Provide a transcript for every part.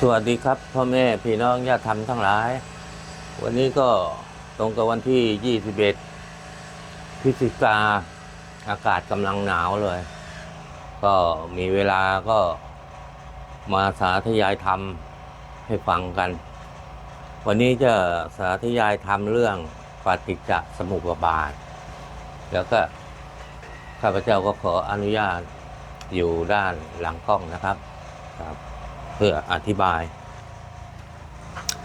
สวัสดีครับพ่อแม่พี่น้องญาติธรรมทั้งหลาย วันนี้ก็ตรงกับวันที่ 21 พฤศจิกาอากาศกำลังหนาวเลย ก็มีเวลาก็มาสาธยายธรรมให้ฟังกัน วันนี้จะสาธยายธรรมเรื่องปฏิจจสมุปบาท แล้วก็ข้าพเจ้าก็ขออนุญาตอยู่ด้านหลังกล้องนะครับครับ เพื่ออธิบาย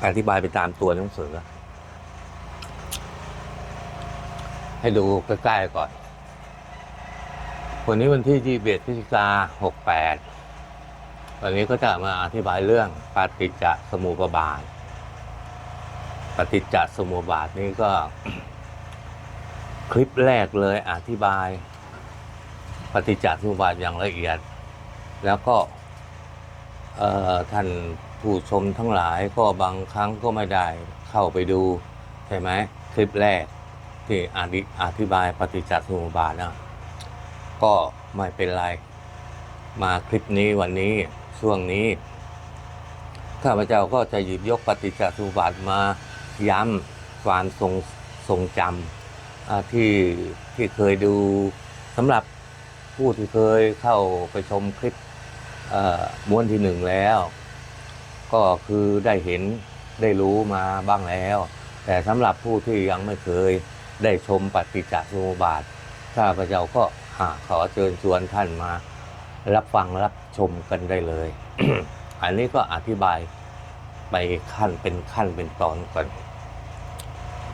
อธิบายไปตามตัวหนังสือ ให้ดูใกล้ๆก่อน วันนี้วันที่21พฤศจิกา68วันนี้ก็จะมาอธิบายเรื่องปฏิจจสมุปบาท ปฏิจจสมุปบาทนี้ก็ คลิปแรกเลยอธิบาย ปฏิจจสมุปบาทอย่างละเอียด แล้วก็ ท่านผู้ชมทั้งหลายก็บางครั้งก็ไม่ได้เข้าไปดู ใช่ไหมคลิปแรกที่อธิอธิบายปฏิจจสมุปบาทนะก็ไม่เป็นไร มาคลิปนี้วันนี้ช่วงนี้ ข้าพเจ้าก็จะหยิบยกปฏิจจสมุปบาทมาย้ำความทรงทรงจำที่ที่เคยดูสำหรับผู้ที่เคยเข้าไปชมคลิป ม้วนที่หนึ่งแล้ว ก็คือได้เห็นได้รู้มาบ้างแล้ว แต่สำหรับผู้ที่ยังไม่เคยได้ชมปฏิจจสมุปบาทข้าพเจ้าก็หาขอเชิญชวนท่านมารับฟังรับชมกันได้เลย อันนี้ก็อธิบายไปขั้นเป็นขั้นเป็นตอนก่อน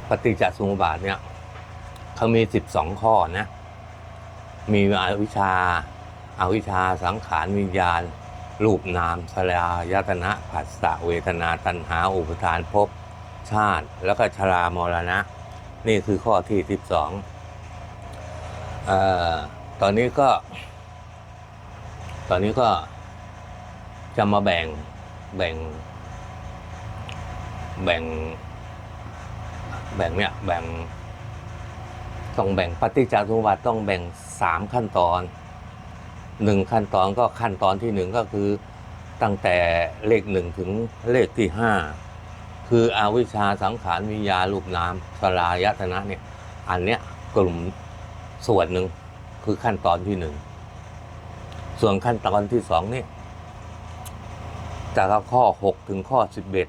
ปฏิจจสมุปบาทเนี่ยเขามีสิบสองข้อนะ มีอวิชชา อวิชชาสังขารวิญญาณ รูปนามสลายตนะผัสสะเวทนาตัณหาอุปทานภพชาติ แล้วก็ชรามรณะ นี่คือข้อที่สิบสองตอนนี้ก็ ตอนนี้ก็จะมาแบ่งแบ่ง แบ่ง แบ่งเนี่ยแบ่งต้องแบ่งปฏิจจสมุปบาทต้องแบ่งสามขั้นตอน หนึ่งขั้นตอนก็ขั้นตอนที่หนึ่งก็คือตั้งแต่เลขหนึ่งถึงเลขที่ห้าคืออาวิชชาสังขารวิญญาณรูปนามสลายตนะเนี่ยอันเนี้ยกลุ่มส่วนหนึ่งคือขั้นตอนที่หนึ่งส่วนขั้นตอนที่สองนี่จากข้อหกถึงข้อสิบเอ็ด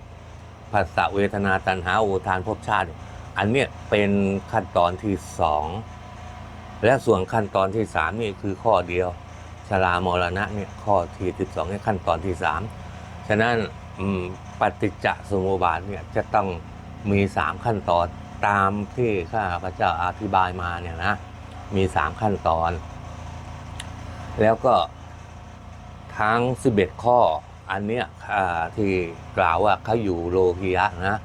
ภาษาเวทนาตัณหาอุทานภพชาติ อันเนี้ยเป็นขั้นตอนที่สองและส่วนขั้นตอนที่สามนี่คือข้อเดียว ชรามรณะเนี่ยข้อที่สิบสองเนี่ยขั้นตอนที่สามฉะนั้นปฏิจจสมุปบาทเนี่ยจะต้องมีสามขั้นตอนตามที่ข้าพเจ้าอธิบายมาเนี่ยนะมีสามขั้นตอน แล้วก็ทั้งสิบเอ็ดข้ออันเนี้ยที่กล่าวว่าเขาอยู่โลกิยะนะ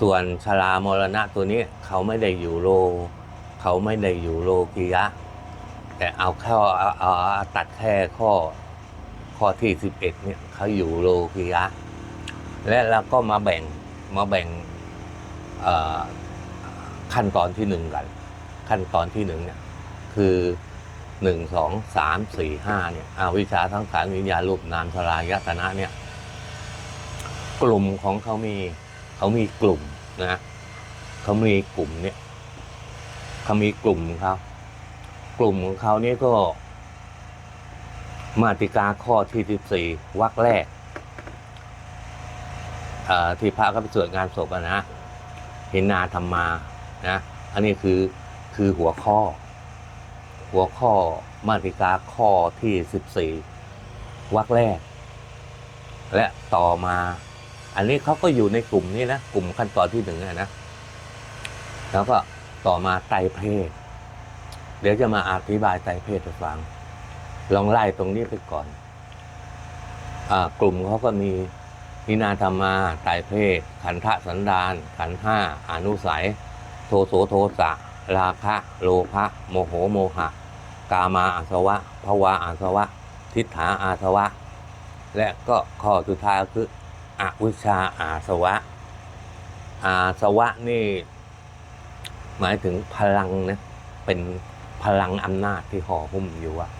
ส่วนชรามรณะตัวนี้เขาไม่ได้อยู่โล เขาไม่ได้อยู่โลกิยะ แต่เอาข้อเอาเอาเอาตัดแค่ข้อข้อที่สิบเอ็ดเนี่ยเขาอยู่โลกิยะ และเราก็มาแบ่งมาแบ่งเอ่อขั้นตอนที่หนึ่งกัน ขั้นตอนที่หนึ่งเนี่ยคือหนึ่งสองสามสี่ห้าเนี่ยอาวิชชาทั้งขารวิญญาณรูปนามสลายตนะเนี่ย กลุ่มของเขามีเขามีกลุ่มนะเขามีกลุ่มเนี่ยเขามีกลุ่มของเขา กลุ่มของเขานี่ก็ มาติกาข้อที่สิบสี่วรรคแรกที่พระก็ไปสวดงานศพนะเห็นนาธรรมานะอันนี้คือคือหัวข้อ หัวข้อมาติกาข้อที่สิบสี่วรรคแรก และต่อมา อันนี้เขาก็อยู่ในกลุ่มนี้นะ กลุ่มขั้นตอนที่หนึ่งนะ แล้วก็ต่อมาไตรเพศ เดี๋ยวจะมาอธิบายไตรเพศให้ฟัง ลองไล่ตรงนี้ไปก่อนอกลุ่มเขาก็มีนินาธรรมาไตรเพศ ขันธสันดาน ขันห้าอนุสัย โทโสโทสะ ราคะ โลภะโมโหโมหะ กามาอาสวะภวาอาสวะ ทิฏฐาอาสวะ และก็ข้อสุดท้ายคืออวิชชาอาสวะ อาสวะนี่ หมายถึงพลังนะเป็น พลังอำนาจที่ห่อหุ้มอยู่อะ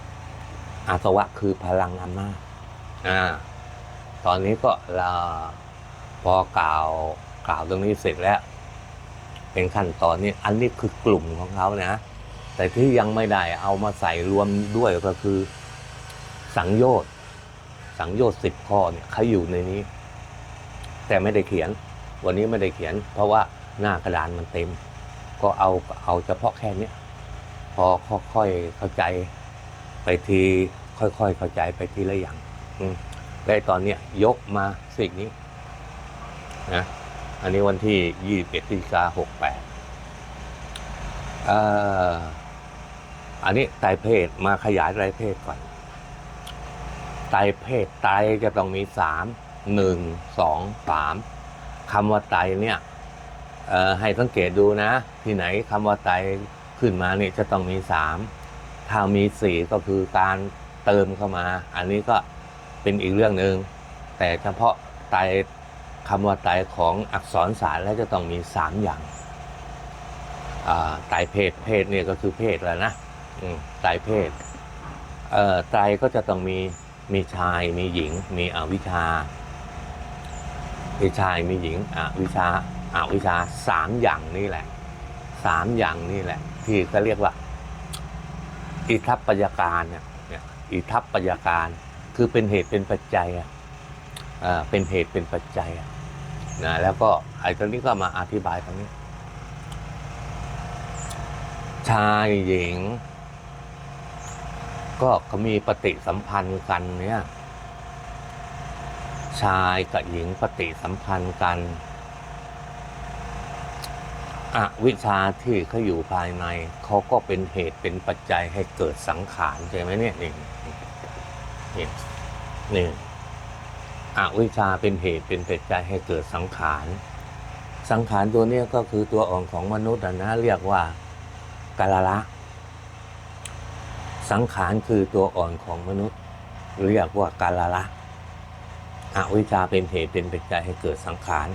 อาสวะคือพลังอำนาจอ่าตอนนี้ก็เราพอกล่าวกล่าวตรงนี้เสร็จแล้ว เป็นขั้นตอนนี้อันนี้คือกลุ่มของเขานะ แต่ที่ยังไม่ได้เอามาใส่รวมด้วยก็คือ สังโยชน์สังโยชน์สิบข้อเนี่ยเขาอยู่ในนี้ แต่ไม่ได้เขียน วันนี้ไม่ได้เขียน เพราะว่าหน้ากระดานมันเต็ม ก็เอาเอาเฉพาะแค่นี้ พอค่อยๆเข้าใจ ไปทีค่อยๆเข้าใจไปทีละอย่างอืมและตอนเนี้ยยกมาสิ่งนี้นะอันนี้วันที่ยี่สิบเอ็ดพฤศจิกาหกแปดอันนี้ไตรเพศมาขยายไตรเพศก่อน ไตรเพศไตรจะต้องมีสามหนึ่งสองสามคำว่าไตรเนี่ยให้สังเกตดูนะ ที่ไหนคำว่าไตร ขึ้นมาเนี่ยจะต้องมีสามถ้ามีสี่ก็คือการเติมเข้ามา อันนี้ก็เป็นอีกเรื่องหนึ่งแต่เฉพาะไตรคำว่าไตรของอักษรศาสตร์แล้วจะต้องมีสามอย่างอ่าไตเพศเพศเนี่ยก็คือเพศแล้วนะอืมไตเพศเอ่อไตก็จะต้องมีมีชายมีหญิง มีอวิชามีชายมีหญิงอวิชาอาวิชาสามอย่างนี่แหละ สามอย่างนี่แหละ ที่เขาเรียกว่า อิทัปปัจการเนี่ยอิทัปปัจการคือเป็นเหตุเป็นปัจจัยอะเป็นเหตุเป็นปัจจัยนะแล้วก็ไอ้ตรงนี้ก็มาอธิบายตรงนี้ ชายหญิง ก็เขามีปฏิสัมพันธ์กันเนี่ย ชายกับหญิงปฏิสัมพันธ์กัน อวิชาที่เขาอยู่ภายในเขาก็เป็นเหตุเป็นปัจจัยให้เกิดสังขารใช่ไหมเนี่ยนี่นี่นี่อวิชาเป็นเหตุเป็นปัจจัยให้เกิดสังขารสังขารตัวนี้ก็คือตัวอ่อนของมนุษย์นะเรียกว่ากาลละ สังขารคือตัวอ่อนของมนุษย์ เรียกว่ากาลละอวิชาเป็นเหตุเป็นปัจจัยให้เกิดสังขาร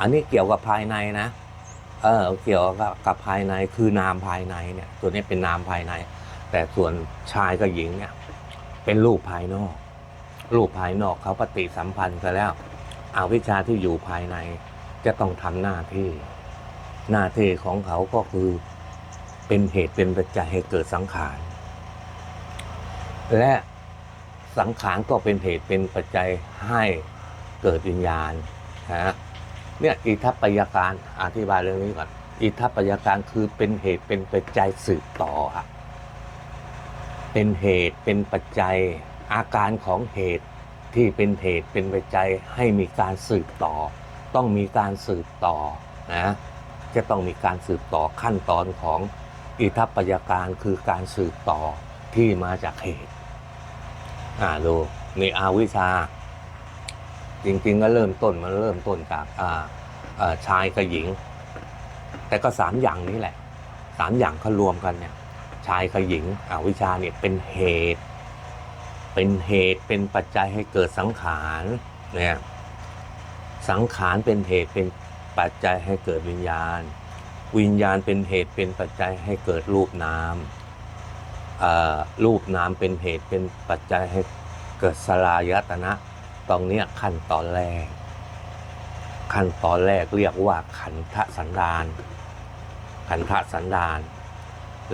อันนี้เกี่ยวกับภายในนะ เออเกี่ยวกับกับภายในคือนามภายในเนี่ย ตัวนี้เป็นนามภายใน แต่ส่วนชายกับหญิงเนี่ย เป็นรูปภายนอก รูปภายนอกเขาปฏิสัมพันธ์กันแล้วอาวิชาที่อยู่ภายในจะต้องทำหน้าที่ หน้าที่ของเขาก็คือเป็นเหตุเป็นปัจจัยให้เกิดสังขาร และสังขารก็เป็นเหตุเป็นปัจจัยให้เกิดวิญญาณนะ เนี่ยอิทัปปยการอธิบายเรื่องนี้ก่อนอิทัปปยการคือเป็นเหตุเป็นปัจจัยสืบต่ออะเป็นเหตุเป็นปัจจัยอาการของเหตุที่เป็นเหตุเป็นปัจจัยให้มีการสืบต่อ ต้องมีการสืบต่อนะจะต้องมีการสืบต่อขั้นตอนของอิทัปปยการคือการสืบต่อที่มาจากเหตุอ่าดูนี่อาวิชา จริงๆก็เริ่มต้นมันเริ่มต้นจากชายกับหญิง แต่ก็สามอย่างนี้แหละสามอย่างเขารวมกันเนี่ย ชายกับหญิงอวิชชาเนี่ยเป็นเหตุ เป็นเหตุเป็นปัจจัยให้เกิดสังขารเนี่ยสังขารเป็นเหตุเป็นปัจจัยให้เกิดวิญญาณ วิญญาณเป็นเหตุเป็นปัจจัยให้เกิดรูปนามรูปนามเป็นเหตุเป็นปัจจัยให้เกิดสลายตนะ ตรงนี้ขั้นตอนแรก ขั้นตอนแรกเรียกว่าขันธสันดาน ขันธสันดาน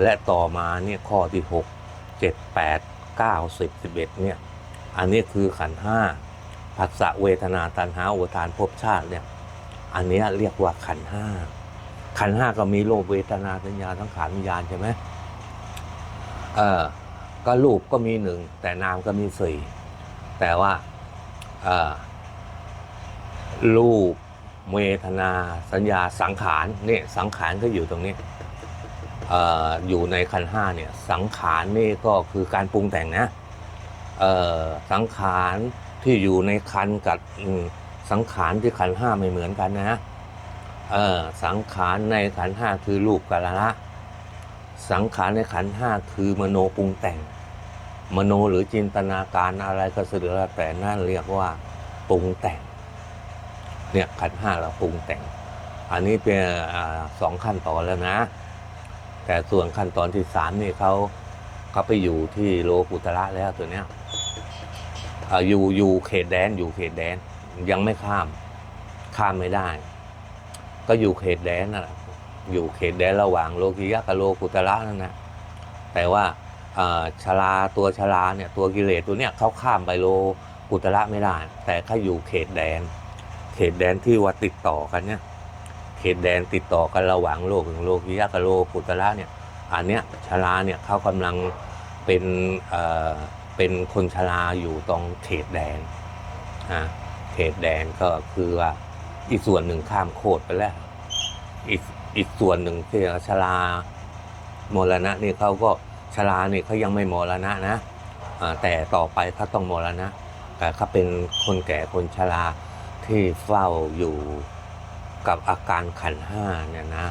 และต่อมาเนี่ยข้อที่หกเจ็ดแปดเก้าสิบสิบเอ็ดเนี่ยอันนี้คือขันห้าผัสสะเวทนาตัณหาอุทานภพชาติเนี่ยอันนี้เรียกว่าขันห้าขันห้าก็มีโลภเวทนาสัญญาทั้งขานวิญญาณใช่ไหมเออก็รูปก็มีหนึ่งแต่นามก็มีสี่แต่ว่า รูปเวทนา สัญญาสังขารเนี่ยสังขารก็อยู่ตรงนี้ออยู่ในขันห้าเนี่ยสังขารนี่ก็คือการปรุงแต่งนะสังขารที่อยู่ในขันกับสังขารที่ขันห้าไม่เหมือนกันนะสังขารในขันห้าคือรูปกาละ สังขารในขันห้าคือมโนปรุงแต่ง มโนหรือจินตนาการอะไรก็สุดแล้วแต่นั่นเรียกว่าปรุงแต่ง เนี่ยขันห้าเราปรุงแต่ง อันนี้เป็นอสองขั้นตอนแล้วนะ แต่ส่วนขั้นตอนที่สามนี่เขาเขาไปอยู่ที่โลกุตระแล้วตัวเนี้ยออยู่อยู่เขตแดนอยู่เขตแดนยังไม่ข้ามข้ามไม่ได้ ก็อยู่เขตแดนนั่นแหละอยู่เขตแดนระหว่างโลกิยะกับโลกุตระนั่นนะแต่ว่า ชลาตัวชลาเนี่ยตัวกิเลสตัวเนี้ยเขาข้ามไปโลกุตระไม่ได้ แต่ถ้าอยู่เขตแดน เขตแดนที่ว่าติดต่อกันเนี่ยเขตแดนติดต่อกันระหว่างโลกถึงโลกิยะกับโลกุตระเนี่ยอันเนี้ยชลาเนี่ยเขากำลังเป็นเอ่อเป็นคนชลาอยู่ตรงเขตแดนอ่าเขตแดนก็คือว่าอีกส่วนหนึ่งข้ามโคตรไปแล้วอีกอีกส่วนหนึ่งที่ชลามรณะนี่เขาก็ ชลาเนี่ยเขายังไม่มรณะนะแต่ต่อไปเขาต้องมรณะแต่เขาเป็นคนแก่คนชราที่เฝ้าอยู่กับอาการขันห้าเนี่ยนะ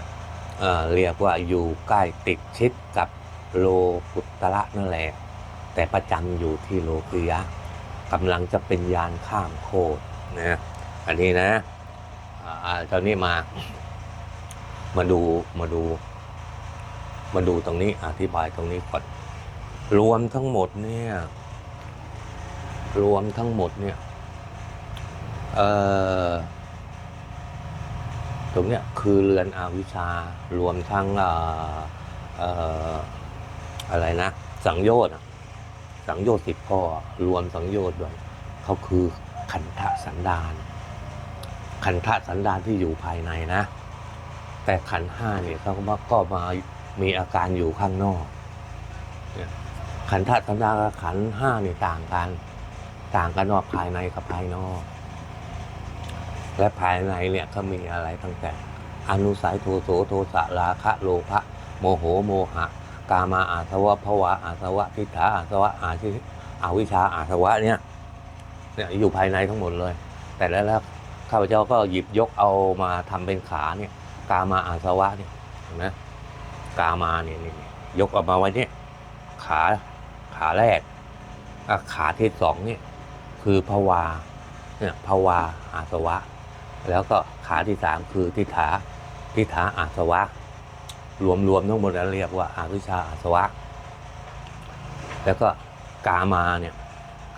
เเรียกว่าอยู่ใกล้ติดชิดกับโลกุตระนั่นแหละแต่ประจำอยู่ที่โลกิยะกำลังจะเป็นยานข้ามโคตรนะอันนี้นะอ่าตอนนี้มามาดูมาดู มาดูตรงนี้อธิบายตรงนี้ก่อน รวมทั้งหมดเนี่ย รวมทั้งหมดเนี่ยเอ่อตรงเนี้ยคือเรือนอาวิชารวมทั้งเอ่ออะไรนะ สังโยชน์สังโยชน์สิบข้อรวมสังโยชน์ด้วยเขาคือขันธสันดาน ขันธสันดานที่อยู่ภายในนะ แต่ขันห้าเนี่ยเขาก็มาก็ มีอาการอยู่ข้างนอกขันธสันดานกับขันห้าเนี่ยต่างกัน ต่างกันว่าภายในกับภายนอก และภายในเนี่ยก็มีอะไรตั้งแต่ อนุสัยโทโสโทสะราคะโลภะโมโหโมหะ กามาอาสวะภวะอาสวะทิฏฐาอาสวะอาชิอาวิชชาอาสวะเนี่ยเนี่ยอยู่ภายในทั้งหมดเลย แต่แล้วข้าพเจ้าก็หยิบยกเอามาทำเป็นขาเนี่ย กามาอาสวะเนี่ยเห็นไหม กามาเนี่ยยกออกมาไว้เนี่ยขาขาแรกขาที่สองเนี่ยคือภาวาเนี่ยภาวาอาสวะ แล้วก็ขาที่สามคือทิฏฐาทิฏฐาอาสวะ รวมๆทั้งหมดนั้นเรียกว่าอาวิชาอาสวะ แล้วก็กามาเนี่ย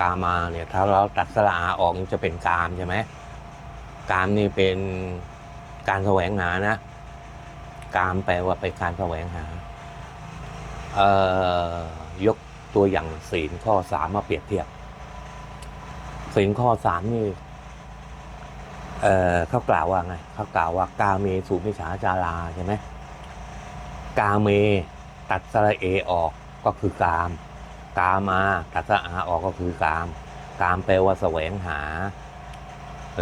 กามาเนี่ยถ้าเราตัดสระอาออกจะเป็นกามใช่ไหมกามนี่เป็นการแสวงหานะ กามแปลว่าเป็นการแสวงหาเอ่อยกตัวอย่างศีลข้อสามมาเปรียบเทียบศีลข้อสามนี่เอ่อเขากล่าวว่าไงเขากล่าวว่ากาเมสุมิฉาจาราใช่ไหมกาเมตัดสระเอออกก็คือกาม กามาตัดสระอาออกก็คือกาม กามแปลว่าแสวงหา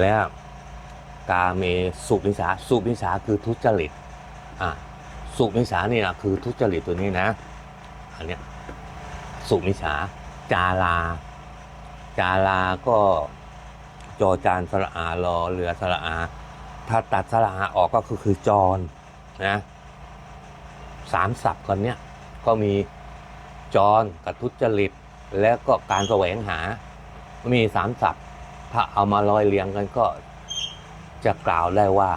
แล้วกาเมสุมิฉาสุมิฉาคือทุจริต อะสุมิฉาเนี่นะคือทุจริตตัวนี้นะ อันเนี้ยสุมิฉาจารา จาราก็จอจานสระอารอเรือสระอา ถ้าตัดสระอาออกก็คือคือจรนะสามศัพท์คนเนี้ยก็มีจรกับทุจริต แล้วก็การแสวงหา มีสามศัพท์ ถ้าเอามาลอยเรียงกันก็จะกล่าวได้ว่า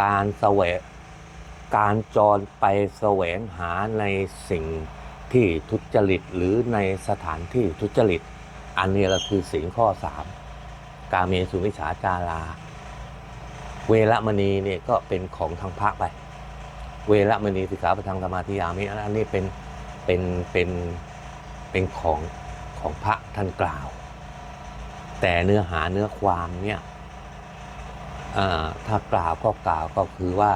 การแสวง การจรไปแสวงหาในสิ่งที่ทุจริตหรือในสถานที่ทุจริต อันนี้เราคือสิ่งข้อสามกาเมสุมิฉาจารา เวรมณีเนี่ยก็เป็นของทางพระไป เวรมณีสิกขาปทางสมาธิยามิอันนี้เป็นเป็นเป็นเป็นของของพระท่านกล่าว แต่เนื้อหาเนื้อความเนี่ยถ้ากล่าวก็กล่าวก็คือว่า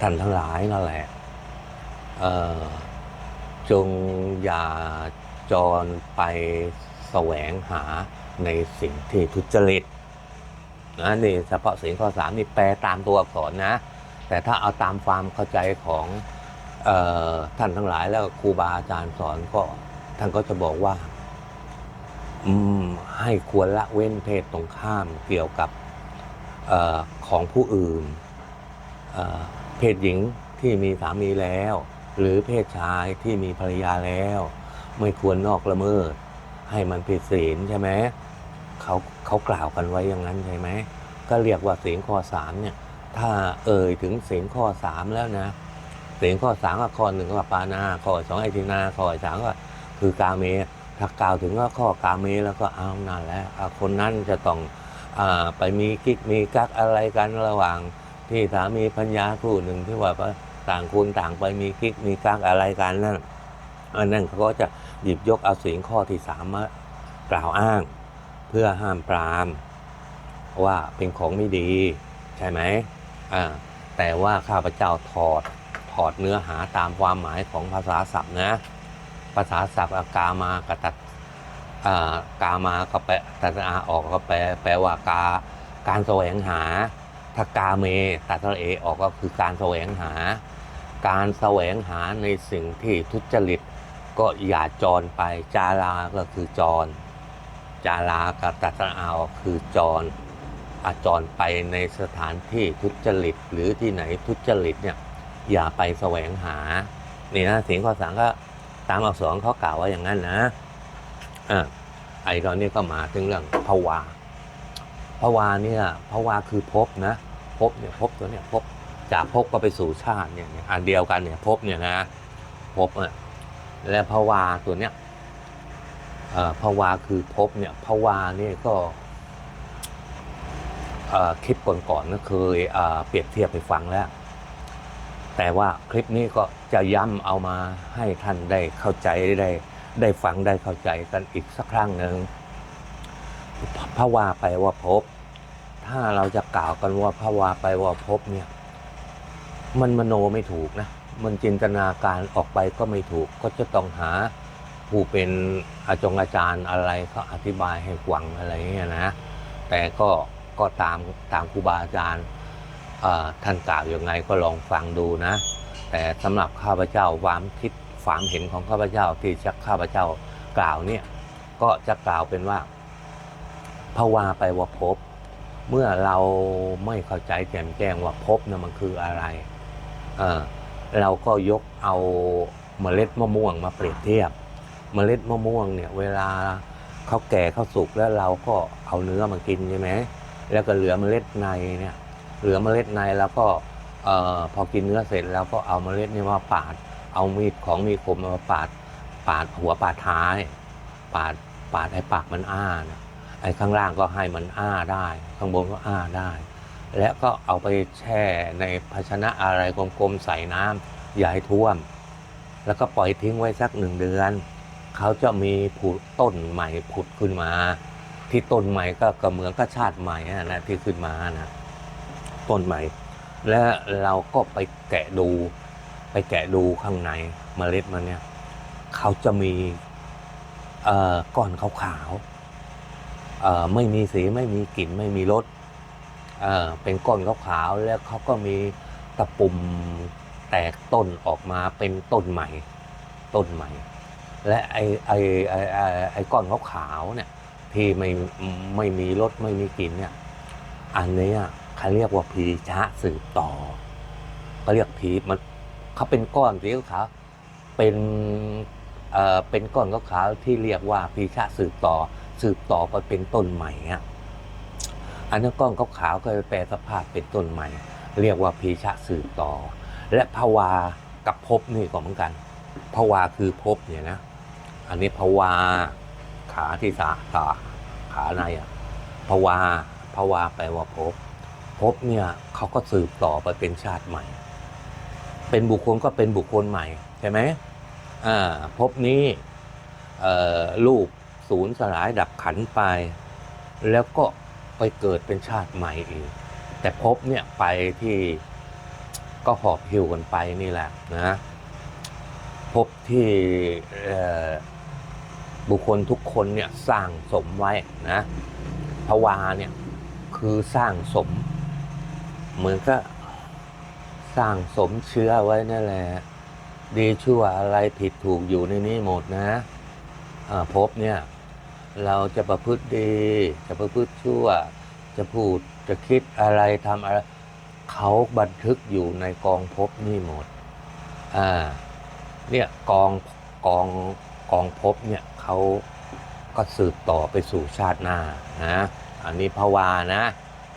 ท่านทั้งหลายนั่นแหละจงอย่าจรไปแสวงหาในสิ่งที่ทุจริตนะนี่เฉพาะสิ่งข้อสามนี่แปลตามตัวอักษรนะ แต่ถ้าเอาตามความเข้าใจของออท่านทั้งหลายแล้วครูบาอาจารย์สอนก็ท่านก็จะบอกว่าให้ควรละเว้นเพศตรงข้ามเกี่ยวกับออของผู้อื่น เพศหญิงที่มีสามีแล้ว หรือเพศชายที่มีภรรยาแล้ว ไม่ควรนอกละเมิด ให้มันผิดศีลใช่ไหมเขาเขากล่าวกันไว้อย่างนั้นใช่ไหมก็เรียกว่าศีลข้อสามเนี่ยถ้าเอ่ยถึงศีลข้อสามแล้วนะศีลข้อสามก็ข้อหนึ่งก็ปานาข้อสองไอทินาข้อสามก็คือกาเมถ้ากล่าวถึงว่าข้อกาเมแล้วก็เอานั่นและอะคนนั้นจะต้องอไปมีกิ๊กมีกักอะไรกันระหว่าง ที่สามีพัญญาคู่หนึ่งที่ว่าต่างคนต่างไปมีกิ๊กมีกักอะไรกันนั่นอันนั้นเขาก็จะหยิบยกเอาสิ่งข้อที่สามมากล่าวอ้าง เพื่อห้ามปรามว่าเป็นของไม่ดี ใช่ไหมอ่าแต่ว่าข้าพเจ้าถอดถอดเนื้อหาตามความหมายของภาษาศัพท์นะ ภาษาศัพท์กามากตัดอ่ากามาก็แปลตัดอาออกก็แปลแปลว่ากาการแสวงหา ถ้ากาเมตัดสระเอออกก็คือการแสวงหา การแสวงหาในสิ่งที่ทุจริตก็อย่าจรไป จาราก็คือจร จารากับตัดสระอาคือจรอาจรไปในสถานที่ทุจริตหรือที่ไหนทุจริตเนี่ยอย่าไปแสวงหานี่นะเสียงข้อสามก็ตามอักษรเขากล่าวว่าอย่างนั้นนะอ่าไอ้ตอนนี้ก็มาถึงเรื่องภาวาภาวาเนี่ยภาวาคือภพนะ ภพเนี่ยภพตัวเนี่ยภพจากภพก็ไปสู่ชาติเนี่ยอันเดียวกันเนี่ยภพเนี่ยนะภพอะและภาวาตัวเนี้ยเอ่อภาวาคือภพเนี่ยภาวาเนี่ยก็เอ่อคลิปก่อนๆก็เคยเอ่อเปรียบเทียบไปฟังแล้ว แต่ว่าคลิปนี้ก็จะย้ำเอามาให้ท่านได้เข้าใจได้ได้ฟังได้เข้าใจกันอีกสักครั้งหนึ่งพระวาไปว่าพบ ถ้าเราจะกล่าวกันว่าพระวาไปว่าพบเนี่ย มันมโนไม่ถูกนะ มันจินตนาการออกไปก็ไม่ถูก ก็จะต้องหาผู้เป็นอาจงอาจารย์อะไรเขาอธิบายให้ฟังอะไรอย่างเงี้ยนะ แต่ก็ก็ตามตามครูบาอาจารย์ท่านกล่าวยังไงก็ลองฟังดูนะ แต่สำหรับข้าพเจ้าความคิดความเห็นของข้าพเจ้าที่จะข้าพเจ้ากล่าวเนี่ยก็จะกล่าวเป็นว่าภาวาไปว่าพบ เมื่อเราไม่เข้าใจแจ่มแจ้งว่าพบเนี่ยมันคืออะไรเออเราก็ยกเอาเมล็ดมะม่วงมาเปรียบเทียบ เมล็ดมะม่วงเนี่ยเวลาเขาแก่เขาสุกแล้วเราก็เอาเนื้อมากินใช่ไหมแล้วก็เหลือเมล็ดในเนี่ยเหลือเมล็ดในแล้วก็เอ่อพอกินเนื้อเสร็จแล้วก็เอาเมล็ดนี่มาปาด เอามีดของมีคมมาปาด ปาดหัวปาดท้าย ปาดปาดให้ปากมันอ้านะ ไอ้ข้างล่างก็ให้มันอ้าได้ ข้างบนก็อ้าได้ แล้วก็เอาไปแช่ในภาชนะอะไรกลมๆใส่น้ำอย่าให้ท่วม แล้วก็ปล่อยทิ้งไว้สักหนึ่งเดือน เขาจะมีผุดต้นใหม่ผุดขึ้นมา ที่ต้นใหม่ก็ก็เหมือนกับชาติใหม่นะที่ขึ้นมานะต้นใหม่ และเราก็ไปแกะดู ไปแกะดูข้างในเมล็ดมันเนี่ยเขาจะมีก้อนขาวๆ ไม่มีสีไม่มีกลิ่นไม่มีรสเเป็นก้อนขาวๆแล้วเขาก็มีตะปุ่มแตกต้นออกมาเป็นต้นใหม่ ต้นใหม่ และไอไอไอไอ้ไอก้อนขาวๆเนี่ยที่ไม่ไม่มีรสไม่มีกลิ่นเนี่ยอันนี้เขาเรียกว่าพีชะสืบต่อเขาเรียกพีมันเขาเป็นก้อนสีขาวเป็นเอ่อเป็นก้อนขาวที่เรียกว่าพีชะสืบต่อ สืบต่อไปเป็นต้นใหม่อะอันนั้นก้อนขาวๆก็จะแปลสภาพเป็นต้นใหม่ เรียกว่าพีชะสืบต่อ และภาวากับภพนี่ก็เหมือนกันภาวาคือภพเนี่ยนะ อันนี้ภาวาขาที่สาขาขาในอะภาวาภาวาแปลว่าภพภพเนี่ยเขาก็สืบต่อไปเป็นชาติใหม่ เป็นบุคคลก็เป็นบุคคลใหม่ใช่ไหมอ่าภพนี้ลูก ศูนย์สลายดับขันไป แล้วก็ไปเกิดเป็นชาติใหม่อีก แต่ภพเนี่ยไปที่ก็หอบหิวกันไปนี่แหละนะภพที่บุคคลทุกคนเนี่ยสร้างสมไว้นะภาวาเนี่ยคือสร้างสม เหมือนก็สร้างสมเชื้อไว้นั่นแหละ ดีชั่วอะไรผิดถูกอยู่ในนี้หมดนะอ่าภพเนี่ย เราจะประพฤติดี จะประพฤติชั่ว จะพูดจะคิดอะไรทำอะไรเขาบันทึกอยู่ในกองภพนี่หมดอ่าเนี่ยกองกองกองภพเนี่ยเขาก็สืบต่อไปสู่ชาติหน้านะอันนี้ภาวานะ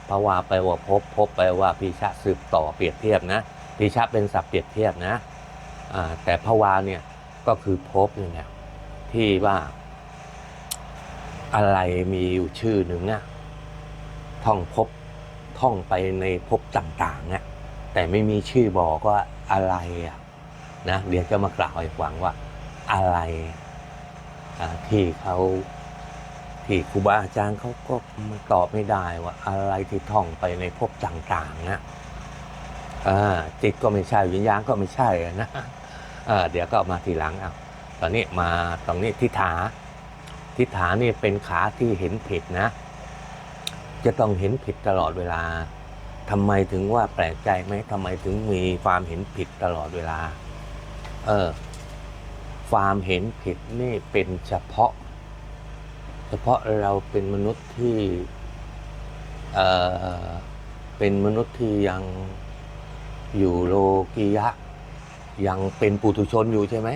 ภาวาไปว่าภพภพไปว่าพีชะสืบต่อเปรียบเทียบนะพีชะเป็นศัพท์เปรียบเทียบนะอ่าแต่ภาวาเนี่ยก็คือภพนี่แหละที่ว่า อะไรมีอยู่ชื่อหนึ่งอะท่องพบท่องไปในภพต่างๆอะแต่ไม่มีชื่อบอกว่าอะไรอะนะเดี๋ยวจะมากล่าวให้ฟังว่าอะไรที่เขาที่ครูบาอาจารย์เขาก็ตอบไม่ได้ว่าอะไรที่ท่องไปในภพต่างๆนะอ่าจิตก็ไม่ใช่วิญญาณก็ไม่ใช่อะนะเดี๋ยวก็มาทีหลังเอาตอนนี้มาตรงนี้ทิฏฐา ทิฏฐานี่เป็นขาที่เห็นผิดนะ จะต้องเห็นผิดตลอดเวลาทำไมถึงว่าแปลกใจไหมทำไมถึงมีความเห็นผิดตลอดเวลา เออ ความเห็นผิดนี่เป็นเฉพาะ เฉพาะเราเป็นมนุษย์ที่เออเป็นมนุษย์ที่ยังอยู่โลกียะ ยังเป็นปุถุชนอยู่ใช่ไหม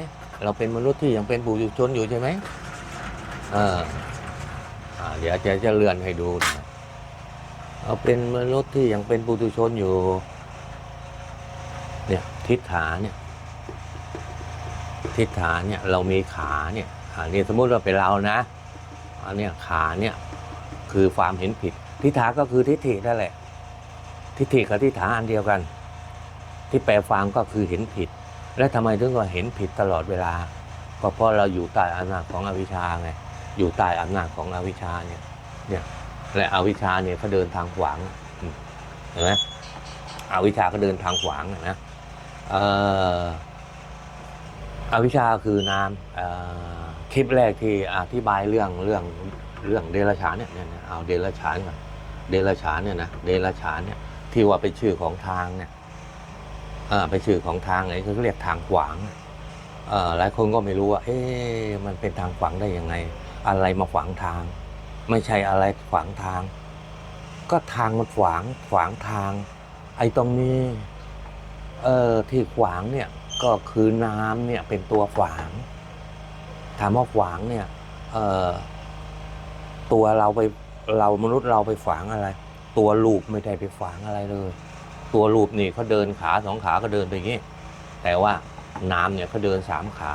เราเป็นมนุษย์ที่ยังเป็นปุถุชนอยู่ใช่ไหม เอออ่าเดี๋ยวจะจะเลื่อนให้ดูนะเอาเป็นมนุษย์ที่ยังเป็นปุถุชนอยู่ เนี่ยทิฏฐาเนี่ย ทิฏฐาเนี่ยเรามีขาเนี่ยอันนี้สมมุติว่าเป็นเรานะอันเนี้ยขาเนี่ยคือความเห็นผิด ทิฏฐาก็คือทิฏฐินั่นแหละ ทิฏฐิกับทิฏฐาอันเดียวกัน ที่แปลความก็คือเห็นผิด และทำไมถึงว่าเห็นผิดตลอดเวลา ก็เพราะเราอยู่ใต้อำนาจของอวิชชาไง อยู่ใต้อำนาจของอวิชชาเนี่ยเนี่ยและอวิชชาเนี่ยเขาเดินทางขวางเห็นไหมอวิชชาเขาเดินทางขวางนะเอ่ออวิชชาคือน้ำเอ่อคลิปแรกที่อธิบายเรื่องเรื่องเรื่องเดรัจฉานเนี่ยเนี่ยเนี่ยเอาเดรัจฉานก่อนเดรัจฉานเนี่ยนะเดรัจฉานเนี่ยที่ว่าเป็นชื่อของทางเนี่ยอ่าเป็นชื่อของทางไอ้เขาเรียกทางขวางเอ่อหลายคนก็ไม่รู้ว่า เอ๊ะมันเป็นทางขวางได้ยังไง อะไรมาขวางทาง ไม่ใช่อะไรขวางทาง ก็ทางมันขวางขวางทาง ไอ้ตรงนี้เอ่อที่ขวางเนี่ยก็คือน้ำเนี่ยเป็นตัวขวาง ถามว่าขวางเนี่ยเอ่อตัวเราไปเรามนุษย์เราไปขวางอะไร ตัวลูกไม่ได้ไปขวางอะไรเลย ตัวลูกนี่เขาเดินขาสองขาก็เดินไปอย่างนี้แต่ว่าน้ำเนี่ยเขาเดินสามขา